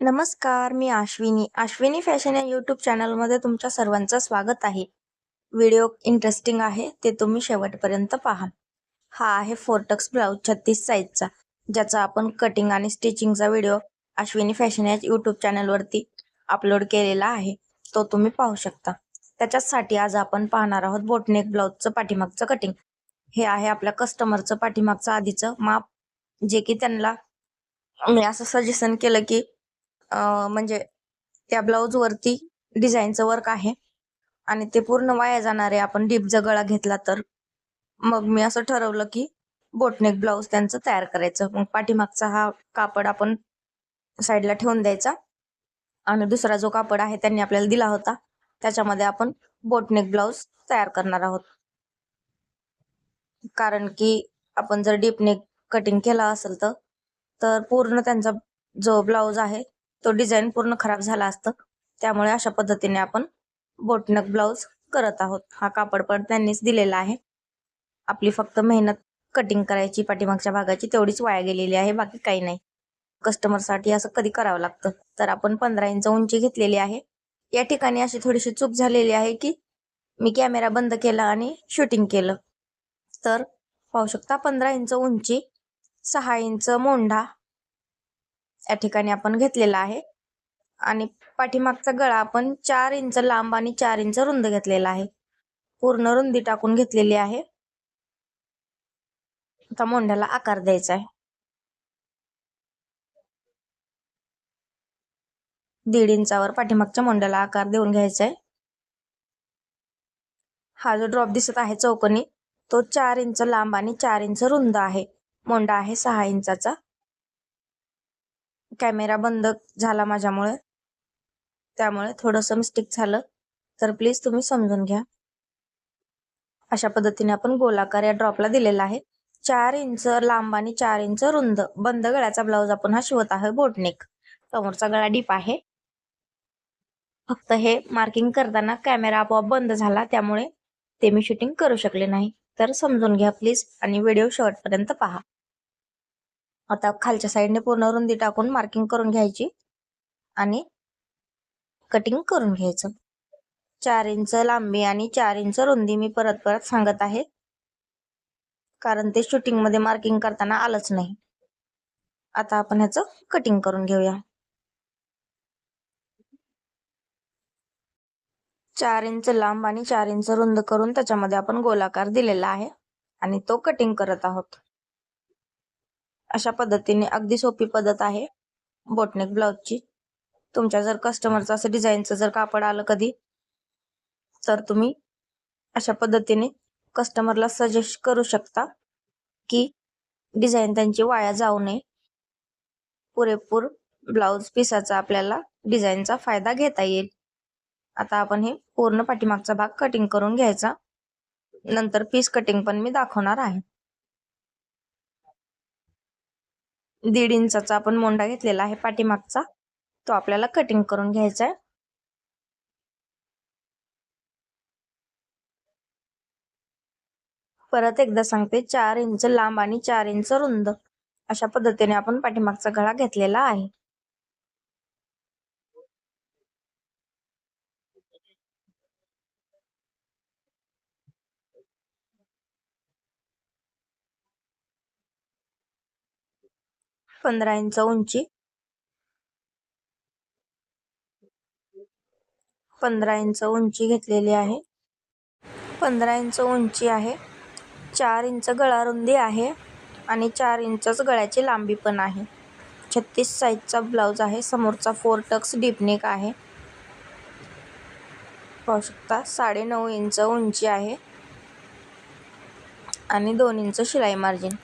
नमस्कार मी आश्विनी आश्विनी फॅशन या यूट्यूब चॅनलमध्ये तुमच्या सर्वांचं स्वागत आहे. व्हिडिओ इंटरेस्टिंग आहे ते तुम्ही शेवटपर्यंत पहा. हा आहे फोर्टक्स ब्लाऊज छत्तीस साईजचा ज्याचा आपण कटिंग आणि स्टिचिंगचा व्हिडिओ अश्विनी फॅशन या यूट्यूब चॅनलवरती अपलोड केलेला आहे. तो तुम्ही पाहू शकता. त्याच्यासाठी आज आपण पाहणार आहोत बोटनेक ब्लाऊजचं पाठीमागचं कटिंग हे आहे आपल्या कस्टमरचं पाठीमागचं आधीचं माप. जे की त्यांना मी असं सजेशन केलं की म्हणजे त्या ब्लाऊज वरती डिझाईनचं वर्क आहे. आणि ते पूर्ण वाया जाणार आहे आपण डीपचा गळा घेतला तर. मग मी असं ठरवलं की बोटनेक ब्लाऊज त्यांचं तयार करायचं. मग पाठीमागचा हा कापड आपण साईडला ठेवून द्यायचा. आणि दुसरा जो कापड आहे त्यांनी आपल्याला दिला होता. त्याच्यामध्ये आपण बोटनेक ब्लाऊज तयार करणार आहोत. कारण की आपण जर डीपनेक कटिंग केला असेल तर तर पूर्ण त्यांचा जो ब्लाऊज आहे तो डिझाईन पूर्ण खराब झाला असतं. त्यामुळे अशा पद्धतीने आपण बोटनक ब्लाऊज करत आहोत. हा कापड पण त्यांनीच दिलेला आहे. आपली फक्त मेहनत कटिंग करायची पाठीमागच्या भागाची तेवढीच वाया गेलेली आहे. बाकी काही नाही. कस्टमरसाठी असं कधी करावं लागतं? तर आपण पंधरा इंच उंची घेतलेली आहे. या ठिकाणी अशी थोडीशी चूक झालेली आहे की मी कॅमेरा बंद केला आणि शूटिंग केलं. तर पाहू शकता पंधरा इंच उंची सहा इंच मोंढा या ठिकाणी आपण घेतलेला आहे. आणि पाठीमागचा गळा आपण चार इंच लांब आणि चार इंच रुंद घेतलेला आहे. पूर्ण रुंदी टाकून घेतलेली आहे. आता मोंढ्याला आकार द्यायचा आहे. दीड इंचावर पाठीमागच्या मोंढ्याला आकार देऊन घ्यायचा आहे. हा जो ड्रॉप दिसत आहे चौकोनी तो चार इंच लांब आणि चार इंच रुंद आहे. मोंडा आहे सहा इंचाचा. कॅमेरा बंद झाला माझ्यामुळे. त्यामुळे थोडंसं मिस्टेक झालं. तर प्लीज तुम्ही समजून घ्या. अशा पद्धतीने आपण गोलाकार या ड्रॉपला दिलेला आहे. चार इंच लांब आणि चार इंच रुंद. बंद गळ्याचा ब्लाऊज आपण हा शिवत आहे बोटनेक समोरचा गळा डीप आहे. फक्त हे मार्किंग करताना कॅमेरा आपोआप बंद झाला. त्यामुळे ते मी शूटिंग करू शकले नाही. तर समजून घ्या प्लीज आणि व्हिडिओ शेवटपर्यंत पहा. आता खालच्या साईडने पूर्ण रुंदी टाकून मार्किंग करून घ्यायची आणि कटिंग करून घ्यायचं. चार इंच लांबी आणि चार इंच रुंदी मी परत परत सांगत आहे. कारण ते शूटिंगमध्ये मार्किंग करताना आलंच नाही. आता आपण ह्याचं कटिंग करून घेऊया. चार इंच लांब आणि चार इंच रुंद करून त्याच्यामध्ये आपण गोलाकार दिलेला आहे आणि तो कटिंग करत आहोत. अशा पद्धतीने अगदी सोपी पद्धत आहे बोटनेक ब्लाउजची तुमच्या जर कस्टमरचं असं डिझाईनचं जर कापड आलं कधी तर तुम्ही अशा पद्धतीने कस्टमरला सजेस्ट करू शकता की डिझाईन त्यांची वाया जाऊ नये. पुरेपूर ब्लाउज पिसाचा आपल्याला डिझाईनचा फायदा घेता येईल. आता आपण हे पूर्ण पाठीमागचा भाग कटिंग करून घ्यायचा. नंतर पीस कटिंग पण मी दाखवणार आहे. दीड इंचाचा आपण मोंडा घेतलेला आहे पाठीमागचा. तो आपल्याला कटिंग करून घ्यायचा आहे. परत एकदा सांगते चार इंच लांब आणि चार इंच रुंद अशा पद्धतीने आपण पाठीमागचा गळा घेतलेला आहे. पंधरा इंच उंची. पंधरा इंच उंची घेतलेली आहे. पंधरा इंच उंची आहे. चार इंच गळा रुंदी आहे आणि चार इंचच गळ्याची लांबी पण आहे. छत्तीस साईजचा ब्लाऊज आहे. समोरचा फोर टक्स डीपनेक आहे. पाहू शकता साडे नऊ इंच उंची आहे आणि दोन इंच शिलाई मार्जिन.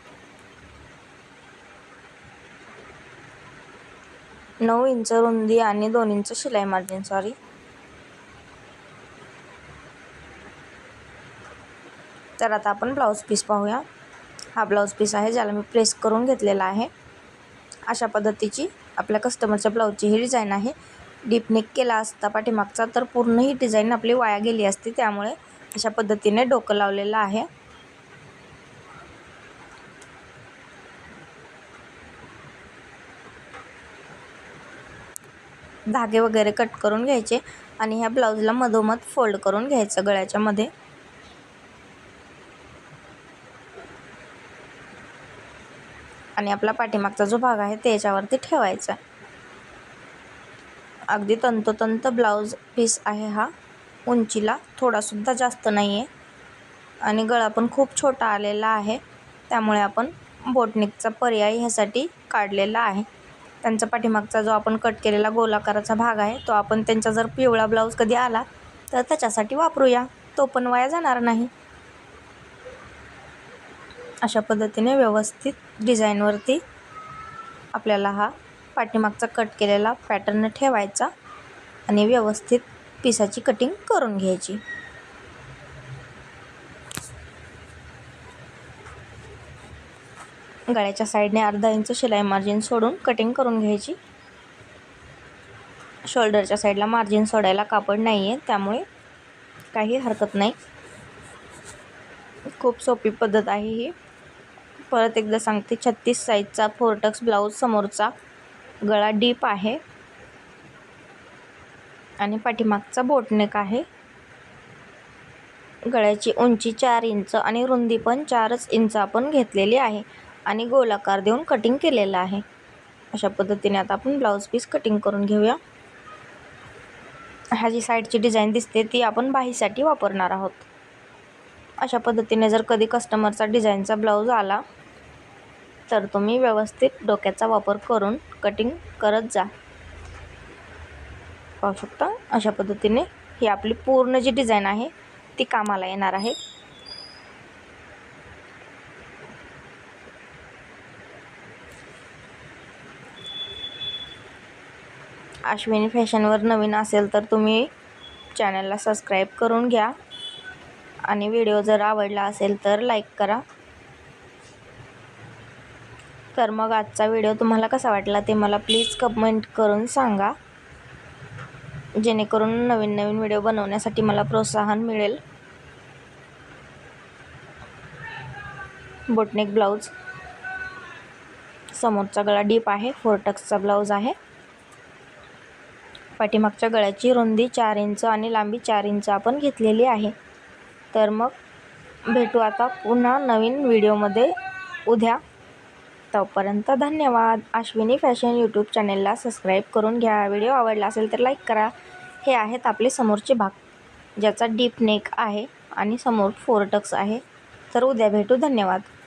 नऊ इंच रुंदी आणि दोन इंच शिलाई मार्जिन सॉरी तर आता आपण ब्लाऊज पीस पाहूया. हा ब्लाऊज पीस आहे ज्याला मी प्रेस करून घेतलेला आहे. अशा पद्धतीची आपल्या कस्टमरच्या ब्लाऊजची ही डिझाईन आहे. डीप नेक केला असता पाठीमागचा तर पूर्ण ही डिझाईन आपली वाया गेली असती त्यामुळे अशा पद्धतीने डोकं लावलेलं आहे. धागे वगैरे कट करून घ्यायचे आणि ह्या ब्लाऊजला मधोमध फोल्ड करून घ्यायचं गळ्याच्यामध्ये आणि आपला पाठीमागचा जो भाग आहे त्याच्यावरती ठेवायचा. ठेवायचा अगदी तंतोतंत ब्लाऊज पीस आहे हा. उंचीला थोडासुद्धा जास्त नाही आहे आणि गळा पण खूप छोटा आलेला आहे. त्यामुळे आपण बोटनिकचा पर्याय ह्यासाठी काढलेला आहे. त्यांचा पाठीमागचा जो आपण कट केलेला गोलाकाराचा भाग आहे तो आपण त्यांचा जर पिवळा ब्लाऊज कधी आला तर त्याच्यासाठी वापरूया. तो पण वाया जाणार नाही. अशा पद्धतीने व्यवस्थित डिझाईनवरती आपल्याला हा पाठीमागचा कट केलेला पॅटर्न ठेवायचा आणि व्यवस्थित पिसाची कटिंग करून घ्यायची. गळ्याच्या साईडने अर्धा इंच शिलाई मार्जिन सोडून कटिंग करून घ्यायची. शोल्डरच्या साईडला मार्जिन सोडायला कापड नाही आहे त्यामुळे काही हरकत नाही. खूप सोपी पद्धत आहे ही. परत एकदा सांगते छत्तीस साईजचा फोरटक्स ब्लाऊज समोरचा गळा डीप आहे. आणि पाठीमागचा बोटनेक आहे. गळ्याची उंची चार इंच आणि रुंदी पण चारच इंच आपण घेतलेली आहे. आणि गोलाकार देऊन कटिंग केलेलं आहे. अशा पद्धतीने आता आपण ब्लाऊज पीस कटिंग करून घेऊया. ह्या जी साईडची डिझाईन दिसते ती आपण बाहीसाठी वापरणार आहोत. अशा पद्धतीने जर कधी कस्टमरचा डिझाईनचा ब्लाऊज आला तर तुम्ही व्यवस्थित डोक्याचा वापर करून कटिंग करत जा. पाहू शकता? अशा पद्धतीने ही आपली पूर्ण जी डिझाईन आहे ती कामाला येणार आहे. अश्विनी फॅशनवर नवीन असेल तर तुम्ही चॅनलला सबस्क्राईब करून घ्या. आणि व्हिडिओ जर आवडला असेल तर लाईक करा. तर मग आजचा व्हिडिओ तुम्हाला कसा वाटला ते मला प्लीज कमेंट करून सांगा. जेणेकरून नवीन नवीन व्हिडिओ बनवण्यासाठी मला प्रोत्साहन मिळेल. Boat neck blouse. समोरचा गळा डीप आहे फोर टक्सचा ब्लाऊज आहे. पाठीमागच्या गळ्याची रुंदी चार इंच आणि लांबी चार इंच आपण घेतलेली आहे. तर मग भेटू आता पुन्हा नवीन व्हिडिओमध्ये. उद्या. तोपर्यंत धन्यवाद. अश्विनी फॅशन यूट्यूब चॅनेलला सबस्क्राईब करून घ्या. व्हिडिओ आवडला असेल तर लाईक करा. हे आहेत आपले समोरचे भाग ज्याचा डीप नेक आहे आणि समोर फोरटक्स आहे. तर उद्या भेटू. धन्यवाद.